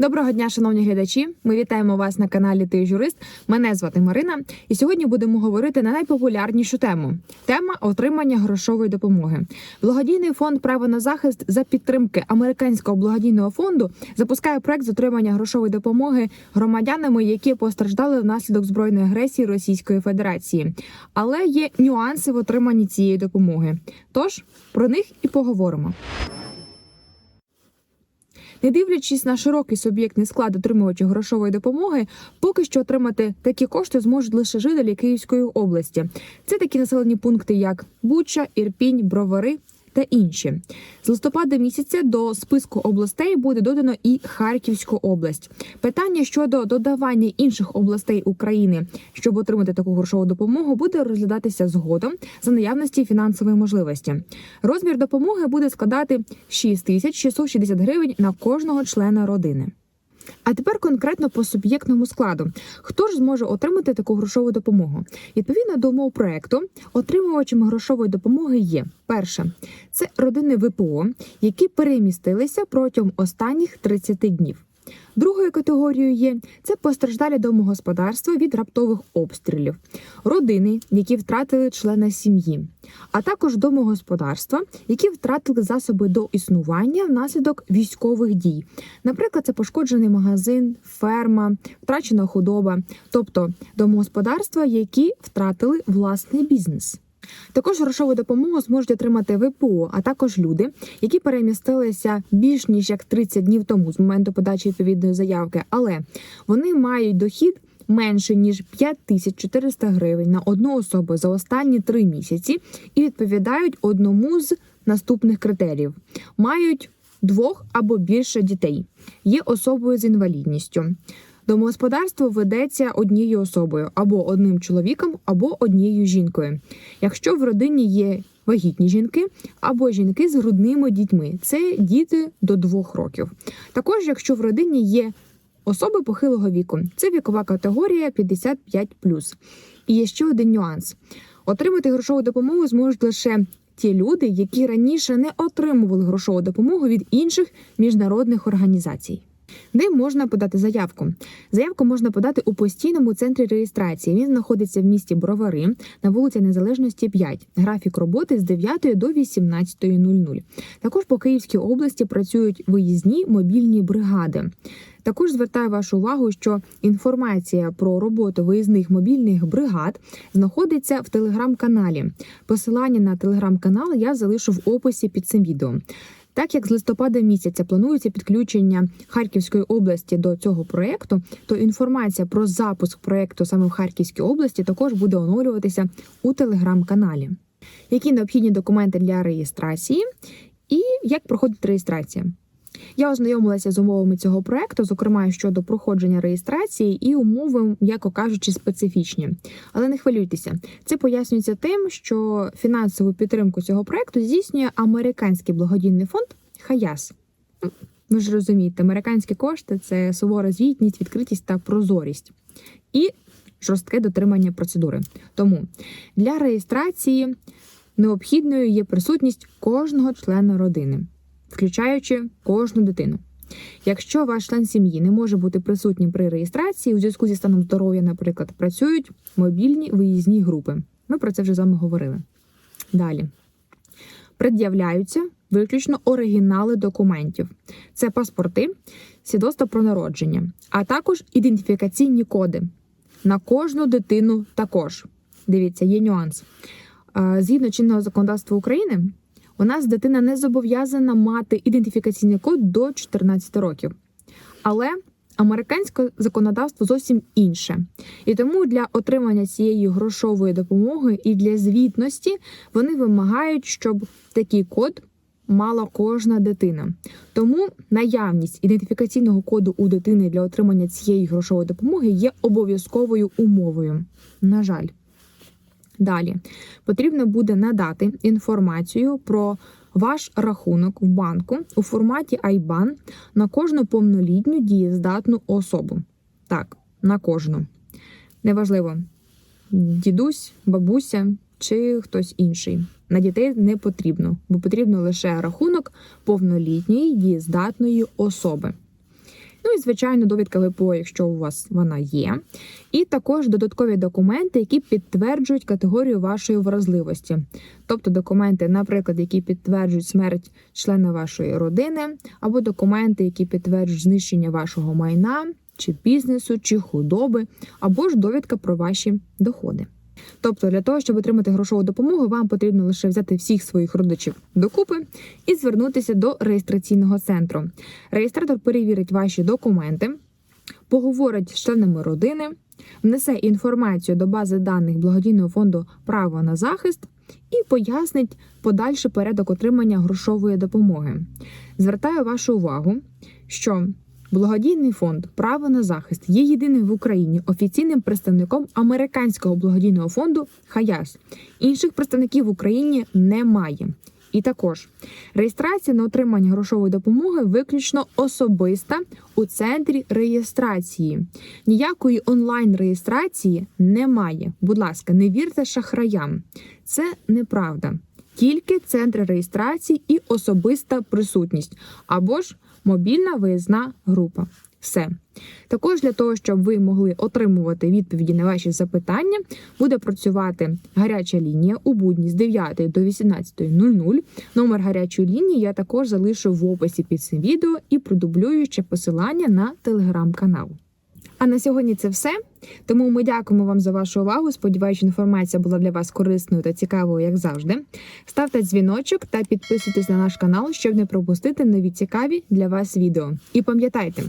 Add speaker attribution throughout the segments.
Speaker 1: Доброго дня, шановні глядачі. Ми вітаємо вас на каналі Ти юрист. Мене звати Марина, і сьогодні будемо говорити на найпопулярнішу тему: тема отримання грошової допомоги. Благодійний фонд право на захист за підтримки американського благодійного фонду запускає проект з отримання грошової допомоги громадянами, які постраждали внаслідок збройної агресії Російської Федерації. Але є нюанси в отриманні цієї допомоги. Тож про них і поговоримо. Не дивлячись на широкий суб'єктний склад отримувачів грошової допомоги, поки що отримати такі кошти зможуть лише жителі Київської області. Це такі населені пункти, як Буча, Ірпінь, Бровари. Та інші з листопада місяця до списку областей буде додано і Харківську область. Питання щодо додавання інших областей України, щоб отримати таку грошову допомогу, буде розглядатися згодом за наявності фінансової можливості. Розмір допомоги буде складати 6660 гривень на кожного члена родини. А тепер конкретно по суб'єктному складу. Хто ж зможе отримати таку грошову допомогу? Відповідно до умов проекту, отримувачами грошової допомоги є перше це родини ВПО, які перемістилися протягом останніх 30 днів. Другою категорією є це постраждалі домогосподарства від раптових обстрілів, родини, які втратили члена сім'ї, а також домогосподарства, які втратили засоби до існування внаслідок військових дій. Наприклад, це пошкоджений магазин, ферма, втрачена худоба, тобто домогосподарства, які втратили власний бізнес. Також грошову допомогу зможуть отримати ВПО, а також люди, які перемістилися більш ніж як 30 днів тому з моменту подачі відповідної заявки, але вони мають дохід. Менше ніж 5400 гривень на одну особу за останні три місяці і відповідають одному з наступних критеріїв: мають двох або більше дітей, є особою з інвалідністю. Домогосподарство ведеться однією особою або одним чоловіком, або однією жінкою. Якщо в родині є вагітні жінки або жінки з грудними дітьми, це діти до двох років. Також, якщо в родині є особи похилого віку, це вікова категорія 55+. І є ще один нюанс: отримати грошову допомогу зможуть лише ті люди, які раніше не отримували грошову допомогу від інших міжнародних організацій. Де можна подати заявку? Заявку можна подати у постійному центрі реєстрації. Він знаходиться в місті Бровари на вулиці Незалежності 5. Графік роботи з 9 до 18.00. Також по Київській області працюють виїзні мобільні бригади. Також звертаю вашу увагу, що інформація про роботу виїзних мобільних бригад знаходиться в телеграм-каналі. Посилання на телеграм-канал я залишу в описі під цим відео. Так як з листопада місяця планується підключення Харківської області до цього проєкту, то інформація про запуск проєкту саме в Харківській області також буде оновлюватися у телеграм-каналі. Які необхідні документи для реєстрації, і як проходить реєстрація? Я ознайомилася з умовами цього проекту, зокрема щодо проходження реєстрації, і умови, м'яко кажучи, специфічні. Але не хвилюйтеся, це пояснюється тим, що фінансову підтримку цього проекту здійснює американський благодійний фонд Хаяс. Ну, Ви ж розумієте, американські кошти це сувора звітність, відкритість та прозорість і жорстке дотримання процедури. Тому для реєстрації необхідною є присутність кожного члена родини включаючи кожну дитину. Якщо ваш член сім'ї не може бути присутнім при реєстрації, у зв'язку зі станом здоров'я, наприклад, працюють мобільні виїзні групи. Ми про це вже з вами говорили. Далі пред'являються виключно оригінали документів: це паспорти, свідоцтво про народження, а також ідентифікаційні коди на кожну дитину. Також дивіться, є нюанс. Згідно чинного законодавства України, у нас дитина не зобов'язана мати ідентифікаційний код до 14 років. Але американське законодавство зовсім інше. І тому для отримання цієї грошової допомоги і для звітності вони вимагають, щоб такий код мала кожна дитина. Тому наявність ідентифікаційного коду у дитини для отримання цієї грошової допомоги є обов'язковою умовою. На жаль. Далі потрібно буде надати інформацію про ваш рахунок в банку у форматі IBAN на кожну повнолітню дієздатну особу. Так, на кожну. Неважливо, дідусь, бабуся чи хтось інший. На дітей не потрібно, бо потрібно лише рахунок повнолітньої дієздатної особи. Ну і звичайно, довідка ВПО, якщо у вас вона є, і також додаткові документи, які підтверджують категорію вашої вразливості, тобто документи, наприклад, які підтверджують смерть члена вашої родини, або документи, які підтверджують знищення вашого майна, чи бізнесу, чи худоби, або ж довідка про ваші доходи. Тобто, для того, щоб отримати грошову допомогу, вам потрібно лише взяти всіх своїх родичів докупи і звернутися до реєстраційного центру. Реєстратор перевірить ваші документи, поговорить з членами родини, внесе інформацію до бази даних благодійного фонду Право на захист і пояснить подальший порядок отримання грошової допомоги. Звертаю вашу увагу, що Благодійний фонд Право на захист є єдиним в Україні офіційним представником американського благодійного фонду Хаяс. Інших представників в Україні немає. І також реєстрація на отримання грошової допомоги виключно особиста у центрі реєстрації. Ніякої онлайн реєстрації немає. Будь ласка, не вірте шахраям. Це неправда. Тільки центр реєстрації і особиста присутність або ж мобільна виїзна група. Все. Також для того, щоб ви могли отримувати відповіді на ваші запитання, буде працювати гаряча лінія у будні з 9 до 18.00. Номер гарячої лінії я також залишу в описі під цим відео і продублюю ще посилання на телеграм-канал. А на сьогодні це все. Тому ми дякуємо вам за вашу увагу. Сподіваюся, інформація була для вас корисною та цікавою, як завжди. Ставте дзвіночок та підписуйтесь на наш канал, щоб не пропустити нові цікаві для вас відео. І пам'ятайте,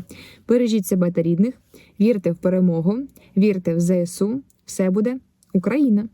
Speaker 1: бережіть себе та рідних, вірте в перемогу, вірте в ЗСУ. Все буде Україна!